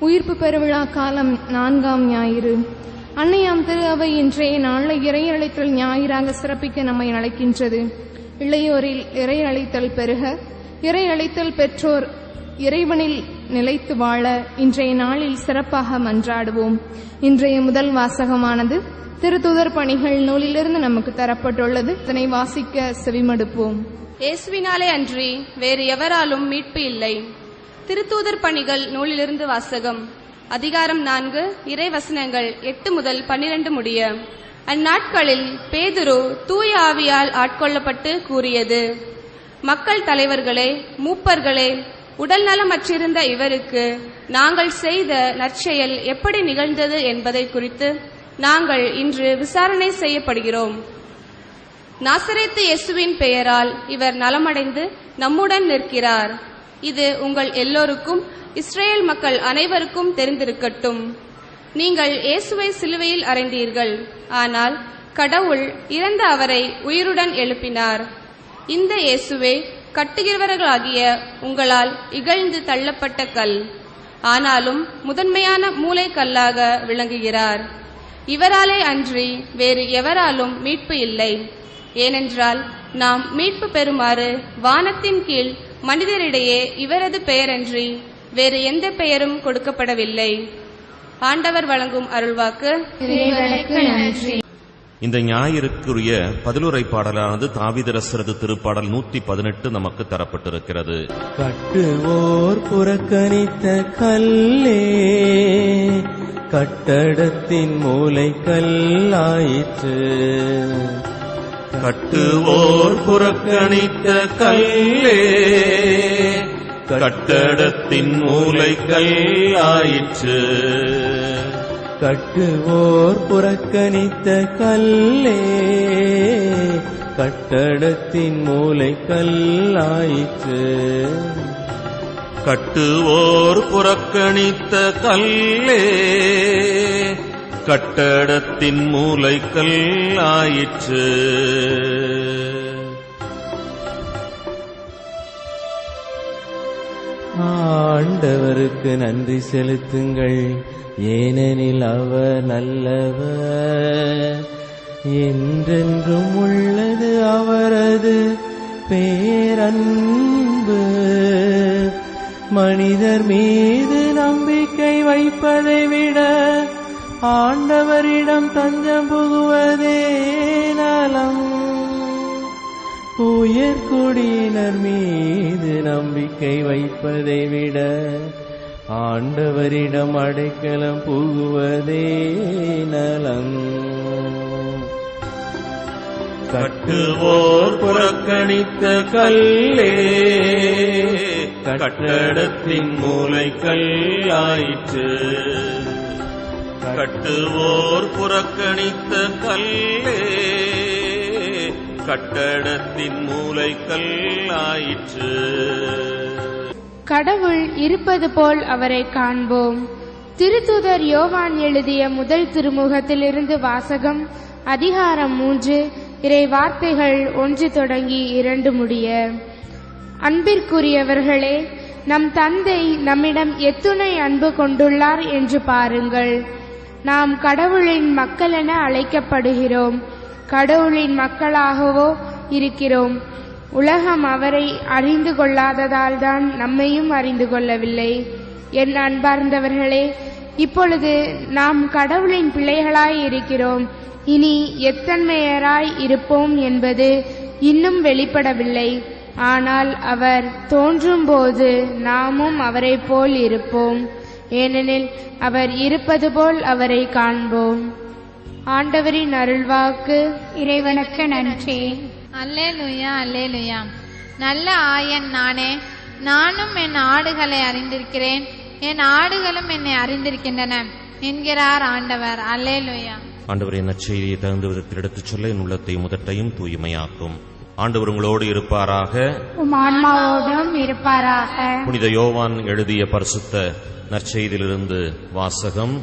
உயிர்ப்பு பெருவிழா காலம் நான்காம் ஞாயிறு. அன்னையாம் திரு அவை இன்றைய நாளில் இறை அழைத்தல் ஞாயிறாக சிறப்பிக்க நம்மை அழைக்கின்றது. இளையோரில் இறை அழைத்தல் பெருக இறை அழைத்தல் பெற்றோர் இறைவனில் நிலைத்து வாழ இன்றைய நாளில் சிறப்பாக மன்றாடுவோம். இன்றைய முதல் வாசகமானது திருத்துதர் பணிகள் நூலிலிருந்து நமக்கு தரப்பட்டுள்ளது. இதனை வாசிக்க செவிமடுப்போம். இயேசுவினாலே அன்றி வேறு எவராலும் மீட்பு இல்லை. திருத்தூதர் பணிகள் நூலிலிருந்து வாசகம். அதிகாரம் நான்கு இறைவசனங்கள் எட்டு முதல் பன்னிரண்டு முடிய. அந்நாட்களில் பேதுரு தூய ஆவியால் ஆட்கொள்ளப்பட்டு கூறியது. மக்கள் தலைவர்களே மூப்பர்களே உடல் நலமற்றிருந்த இவருக்கு நாங்கள் செய்த நற்செயல் எப்படி நிகழ்ந்தது என்பதை குறித்து நாங்கள் இன்று விசாரணை செய்யப்படுகிறோம். நாசரேத்து இயேசுவின் பெயரால் இவர் நலமடைந்து நம்முடன் நிற்கிறார். இது உங்கள் எல்லோருக்கும் இஸ்ரேல் மக்கள் அனைவருக்கும் தெரிந்திருக்கட்டும். நீங்கள் இயேசுவை சிலுவையில் அறைந்தீர்கள். ஆனால் கடவுள் இறந்த அவரை உயிருடன் எழுப்பினார். இந்த இயேசுவே கட்டுகிறவர்களாகிய உங்களால் இகழ்ந்து தள்ளப்பட்ட கல். ஆனாலும் முதன்மையான மூளைக்கல்லாக விளங்குகிறார். இவராலே அன்றி வேறு எவராலும் மீட்பு இல்லை. ஏனென்றால் நாம் மீட்பு பெறுமாறு வானத்தின் கீழ் மனிதரிடையே இவரது பெயரன்றி வேறு எந்த பெயரும் கொடுக்கப்படவில்லை. ஆண்டவர் வழங்கும் அருள்வாக்கு. இறைவனுக்கு நன்றி. இந்த ஞாயிறுக்குரிய பதிலுரை பாடலானது தாவிதரசரது திருப்பாடல் நூத்தி பதினெட்டு நமக்கு தரப்பட்டிருக்கிறது. கட்டுவோர் புறக்கணித்த கல்லே கட்டடத்தின் மூலை கல்லாயிற்று கட்டுவோர் புறக்கணித்த கல்லே கட்டடத்தின் மூளை கல்லாயிற்று கட்டுவோர் புறக்கணித்த கல்லே கட்டடத்தின் மூளை கல்லாயிற்று கட்டுவோர் புறக்கணித்த கல்லே கட்டடத்தின் மூலை கல்லாயிற்று ஆண்டவருக்கு நன்றி செலுத்துங்கள். ஏனெனில் அவர் நல்லவர். என்றென்றும் உள்ளது அவரது பேரன்பு. மனிதர் மீது நம்பிக்கை வைப்பதை விட ஆண்டவரிடம் தஞ்சம் புகுவதே நலம். உயர்குடியினர் மீது நம்பிக்கை வைப்பதை விட ஆண்டவரிடம் அடைக்கலம் புகுவதே நலம். கட்டுவோர் புறக்கணித்த கல்லே கட்டடத்தின் மூளை கல்லாயிற்று கட்டுவோர் புறக்கணித்த கல்லே கட்டடத்தின் மூளை கல்லாயிற்று கடவுள் இருப்பது போல் அவரை காண்போம். திருத்துதர் யோவான் எழுதிய முதல் திருமுகத்திலிருந்து வாசகம் அதிகாரம் மூன்று இறை வார்த்தைகள் ஒன்று தொடங்கி இரண்டு முடிய. அன்பிற்குரியவர்களே நம் தந்தை நம்மிடம் எத்துணை அன்பு கொண்டுள்ளார் என்று பாருங்கள். நாம் கடவுளின் மக்கள் என அழைக்கப்படுகிறோம். கடவுளின் மக்களாகவோ இருக்கிறோம். உலகம் அவரை அறிந்து கொள்ளாததால் தான் நம்மையும் அறிந்து கொள்ளவில்லை. என் அன்பார்ந்தவர்களே இப்பொழுது நாம் கடவுளின் பிள்ளைகளாய் இருக்கிறோம். இனி எத்தன்மையராய் இருப்போம் என்பது இன்னும் வெளிப்படவில்லை. ஆனால் அவர் தோன்றும்போது நாமும் அவரைப் போல் இருப்போம். ஏனெனில் அவர் இருப்பது போல் அவரை காண்போம். ஆண்டவரின் அருள்வாக்கு இறைவனுக்கு நன்றி. அல்லேலுயா அல்லேலுயா. நல்ல ஆயன் நானே நானும் என் ஆடுகளை அறிந்திருக்கிறேன். என் ஆடுகளும் என்னை அறிந்திருக்கின்றன என்கிறார் ஆண்டவர். அல்லேலுயா. ஆண்டவர் என்ன செய்தியை தகுந்த விதத்தில் எடுத்துச் சொல்ல என் உள்ளத்தையும் முதட்டையும் தூய்மையாக்கும். ஆண்டவர் உங்களோடு இருப்பாராக. ஆன்மாவோடும் இருப்பாராக. புனித யோவான் எழுதிய பரிசுத்த நற்செய்தியிலிருந்து வாசகம்.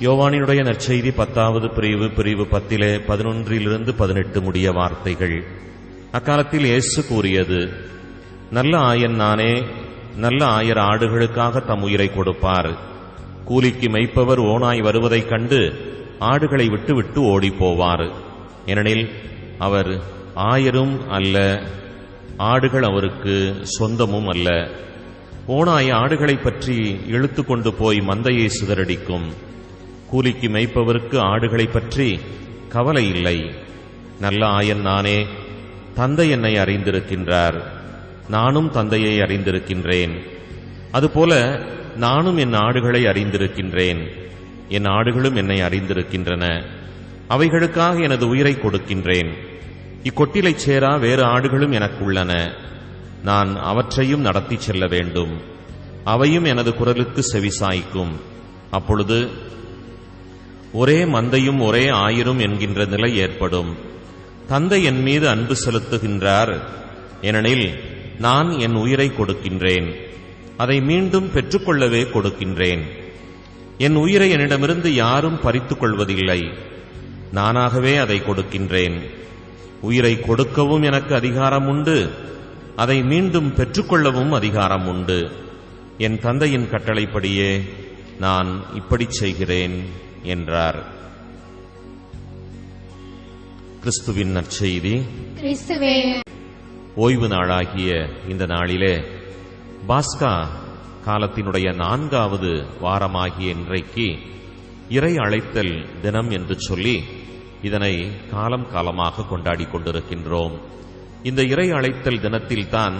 யோவானினுடைய நற்செய்தி பத்தாவது பிரிவு பிரிவு பத்திலே பதினொன்றிலிருந்து பதினெட்டு முடிய வார்த்தைகள். அக்காலத்தில் இயேசு கூறியது நல்ல ஆயன் நானே நல்ல ஆயர் ஆடுகளுக்காக தம் உயிரை கொடுப்பார். கூலிக்கு மெய்ப்பவர் ஓனாய் வருவதைக் கண்டு ஆடுகளை விட்டு விட்டு ஓடிப் போவார் ஏனெனில் அவர் ஆயரும் அல்ல ஆடுகள் அவருக்கு சொந்தமும் அல்ல. ஓனாய் ஆடுகளைப் பற்றி இழுத்து கொண்டு போய் மந்தையை சிதறடிக்கும். கூலிக்கு மெய்ப்பவருக்கு ஆடுகளைப் பற்றி கவலை இல்லை. நல்ல ஆயன் நானே தந்தை என்னை அறிந்திருக்கின்றார். நானும் தந்தையை அறிந்திருக்கின்றேன். அதுபோல நானும் என் ஆடுகளை அறிந்திருக்கின்றேன். என் ஆடுகளும் என்னை அறிந்திருக்கின்றன. அவைகளுக்காக எனது உயிரை கொடுக்கின்றேன். இக்கொட்டிலைச் சேரா வேறு ஆடுகளும் எனக்கு உள்ளன நான் அவற்றையும் நடத்திச் செல்ல வேண்டும். அவையும் எனது குரலுக்கு செவிசாய்க்கும். அப்பொழுது ஒரே மந்தையும் ஒரே ஆயிரும் என்கின்ற நிலை ஏற்படும். தந்தை என் மீது அன்பு செலுத்துகின்றார். ஏனெனில் நான் என் உயிரை கொடுக்கின்றேன். அதை மீண்டும் பெற்றுக்கொள்ளவே கொடுக்கின்றேன். என் உயிரை என்னிடமிருந்து யாரும் பறித்துக் கொள்வதில்லை நானாகவே அதை கொடுக்கின்றேன். உயிரை கொடுக்கவும் எனக்கு அதிகாரம் உண்டு அதை மீண்டும் பெற்றுக்கொள்ளவும் அதிகாரம் உண்டு என் தந்தையின் கட்டளைப்படியே நான் இப்படிச் செய்கிறேன் என்றார். கிறிஸ்துவின் நற்செய்தி. கிறிஸ்துவே. ஓய்வு நாளாகிய இந்த நாளிலே பாஸ்கா காலத்தினுடைய நான்காவது வாரமாகிய இன்றைக்கு இறை அழைத்தல் தினம் என்று சொல்லி இதனை காலம் காலமாக கொண்டாடி கொண்டிருக்கின்றோம். இந்த இறை அழைத்தல் தினத்தில்தான்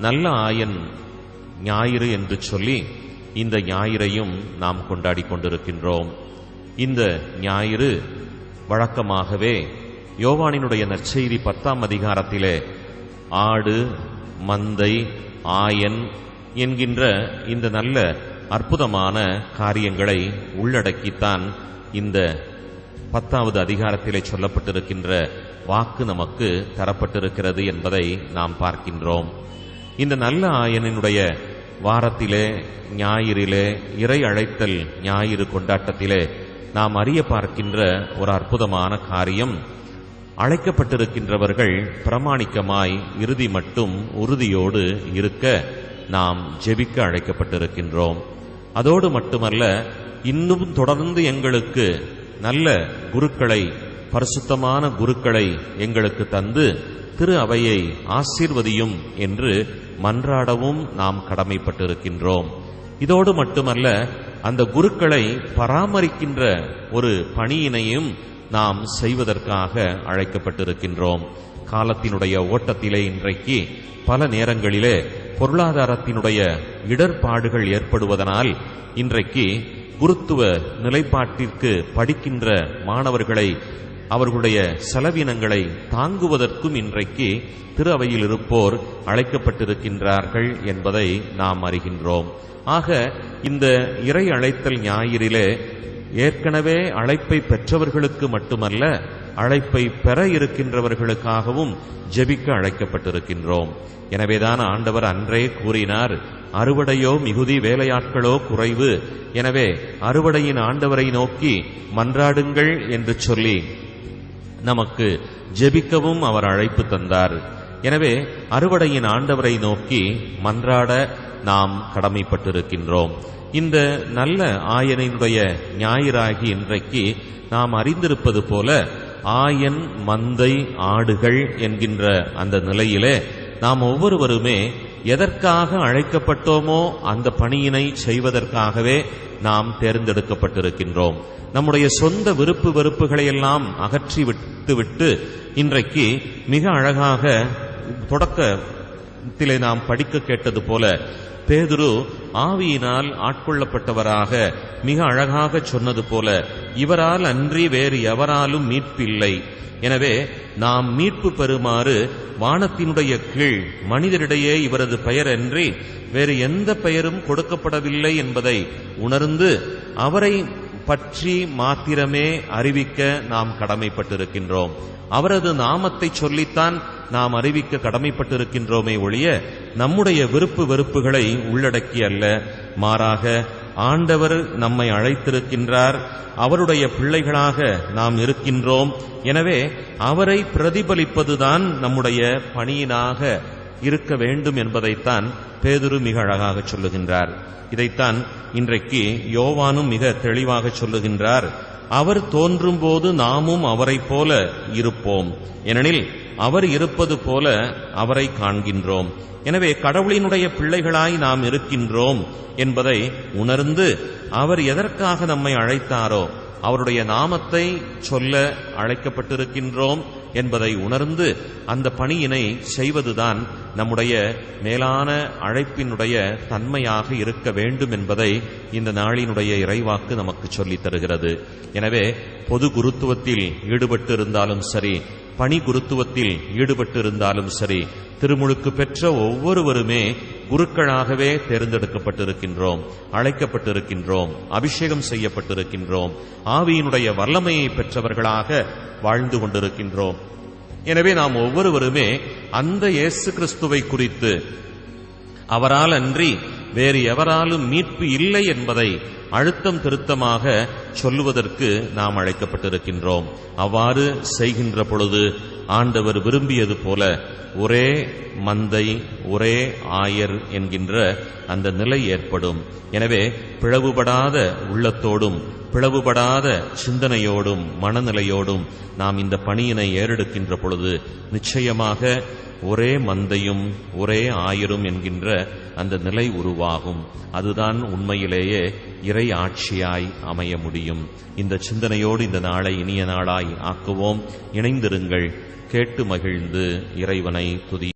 நல்ல ஆயன் ஞாயிறு என்று சொல்லி இந்த ஞாயிறையும் நாம் கொண்டாடி கொண்டிருக்கின்றோம். இந்த ஞாயிறு வழக்கமாகவே யோவானினுடைய நற்செய்தி பத்தாம் அதிகாரத்திலே ஆடு மந்தை ஆயன் என்கின்ற இந்த நல்ல அற்புதமான காரியங்களை உள்ளடக்கித்தான் இந்த பத்தாவது அதிகாரத்திலே சொல்லப்பட்டிருக்கின்ற வாக்கு நமக்கு தரப்பட்டிருக்கிறது என்பதை நாம் பார்க்கின்றோம். இந்த நல்ல ஆயனினுடைய வாரத்திலே ஞாயிறிலே இறை அழைத்தல் ஞாயிறு கொண்டாட்டத்திலே நாம் அறிய பார்க்கின்ற ஒரு அற்புதமான காரியம் அழைக்கப்பட்டிருக்கின்றவர்கள் பிரமாணிக்கமாய் இறுதி மட்டும் உறுதியோடு இருக்க நாம் ஜெபிக்க அழைக்கப்பட்டிருக்கின்றோம். அதோடு மட்டுமல்ல இன்னும் தொடர்ந்து எங்களுக்கு நல்ல குருக்களை பரிசுத்தமான குருக்களை எங்களுக்கு தந்து திரு அவையை ஆசீர்வதியும் என்று மன்றாடவும் நாம் கடமைப்பட்டிருக்கின்றோம். இதோடு மட்டுமல்ல அந்த குருக்களை பராமரிக்கின்ற ஒரு பணியினையும் நாம் செய்வதற்காக அழைக்கப்பட்டிருக்கின்றோம். காலத்தினுடைய ஓட்டத்திலே இன்றைக்கு பல நேரங்களிலே பொருளாதாரத்தினுடைய இடர்பாடுகள் ஏற்படுவதனால் இன்றைக்கு குருத்துவ நிலைப்பாட்டிற்கு படிக்கின்ற மாணவர்களை அவர்களுடைய செலவினங்களை தாங்குவதற்கும் இன்றைக்கு திரு அவையில் இருப்போர் அழைக்கப்பட்டிருக்கின்றார்கள் என்பதை நாம் அறிகின்றோம். ஆக இந்த இறை அழைத்தல் ஞாயிறிலே ஏற்கனவே அழைப்பை பெற்றவர்களுக்கு மட்டுமல்ல அழைப்பை பெற இருக்கின்றவர்களுக்காகவும் ஜெபிக்க அழைக்கப்பட்டிருக்கின்றோம். எனவேதான் ஆண்டவர் அன்றே கூறினார் அறுவடையோ மிகுதி வேலையாட்களோ குறைவு. எனவே அறுவடையின் ஆண்டவரை நோக்கி மன்றாடுங்கள் என்று சொல்லி நமக்கு ஜெபிக்கவும் அவர் அழைப்பு தந்தார். எனவே அறுவடையின் ஆண்டவரை நோக்கி மன்றாட நாம் கடமைப்பட்டிருக்கின்றோம். இந்த நல்ல ஆயனினுடைய ஞாயிறாகி இன்றைக்கு நாம் அறிந்திருப்பது போல ஆயன் மந்தை ஆடுகள் என்கின்ற அந்த நிலையிலே நாம் ஒவ்வொருவருமே எதற்காக அழைக்கப்பட்டோமோ அந்த பணியினை செய்வதற்காகவே நாம் தேர்ந்தெடுக்கப்பட்டிருக்கின்றோம். நம்முடைய சொந்த விருப்பு வெறுப்புகளை எல்லாம் அகற்றி விட்டுவிட்டு இன்றைக்கு மிக அழகாக தொடக்க தொடக்கத்திலே நாம் படிக்க கேட்டது போல பேதுரு ஆவியினால் ஆட்கொள்ளப்பட்டவராக மிக அழகாக சொன்னது போல இவரால் அன்றி வேறு எவராலும் மீட்பில்லை. எனவே நாம் மீட்பு பெறுமாறு வானத்தினுடைய கீழ் மனிதரிடையே இவரது பெயர் அன்றி வேறு எந்த பெயரும் கொடுக்கப்படவில்லை என்பதை உணர்ந்து அவரை பற்றி மாத்திரமே அறிவிக்க நாம் கடமைப்பட்டிருக்கின்றோம். அவரது நாமத்தை சொல்லித்தான் நாம் அறிவிக்க கடமைப்பட்டிருக்கின்றோமே ஒழிய நம்முடைய விருப்பு வெறுப்புகளை உள்ளடக்கி அல்ல. மாறாக ஆண்டவர் நம்மை அழைத்திருக்கின்றார். அவருடைய பிள்ளைகளாக நாம் இருக்கின்றோம். எனவே அவரை பிரதிபலிப்பதுதான் நம்முடைய பணியினாக இருக்க வேண்டும் என்பதைத்தான் பேதுரு மிக அழகாக சொல்லுகின்றார். இதைத்தான் இன்றைக்கு யோவானும் மிக தெளிவாக சொல்லுகின்றார். அவர் தோன்றும்போது நாமும் அவரைப் போல இருப்போம். ஏனெனில் அவர் இருப்பது போல அவரை காண்கின்றோம். எனவே கடவுளினுடைய பிள்ளைகளாய் நாம் இருக்கின்றோம் என்பதை உணர்ந்து அவர் எதற்காக நம்மை அழைத்தாரோ அவருடைய நாமத்தை சொல்ல அழைக்கப்பட்டிருக்கின்றோம் என்பதை உணர்ந்து அந்த பணியினை செய்வதுதான் நம்முடைய மேலான அழைப்பினுடைய தன்மையாக இருக்க வேண்டும் என்பதை இந்த நாளினுடைய இறைவாக்கு நமக்கு சொல்லித் தருகிறது. எனவே பொது குருத்துவத்தில் ஈடுபட்டு இருந்தாலும் சரி பணி குருத்துவத்தில் ஈடுபட்டிருந்தாலும் சரி திருமுழுக்கு பெற்ற ஒவ்வொருவருமே குருக்களாகவே தேர்ந்தெடுக்கப்பட்டிருக்கின்றோம் அழைக்கப்பட்டிருக்கின்றோம் அபிஷேகம் செய்யப்பட்டிருக்கின்றோம் ஆவியினுடைய வல்லமையை பெற்றவர்களாக வாழ்ந்து கொண்டிருக்கின்றோம். எனவே நாம் ஒவ்வொருவருமே அந்த இயேசு கிறிஸ்துவை குறித்து அவரால் அன்றி வேறு எவராலும் மீட்பு இல்லை என்பதை அழுத்தம் திருத்தமாக சொல்லுவதற்கு நாம் அழைக்கப்பட்டிருக்கின்றோம். அவ்வாறு செய்கின்ற பொழுது ஆண்டவர் விரும்பியது போல ஒரே மந்தை ஒரே ஆயர் என்கின்ற அந்த நிலை ஏற்படும். எனவே பிளவுபடாத உள்ளத்தோடும் பிளவுபடாத சிந்தனையோடும் மனநிலையோடும் நாம் இந்த பணியினை ஏறெடுக்கின்ற பொழுது நிச்சயமாக ஒரே மந்தையும் ஒரே ஆயரும் என்கின்ற அந்த நிலை உருவாகும். அதுதான் உண்மையிலேயே இறை ஆட்சியாய் அமைய முடியும். இந்த சிந்தனையோடு இந்த நாளை இனிய நாளாய் ஆக்குவோம். இணைந்திருங்கள். கேட்டு மகிழ்ந்து இறைவனை துதி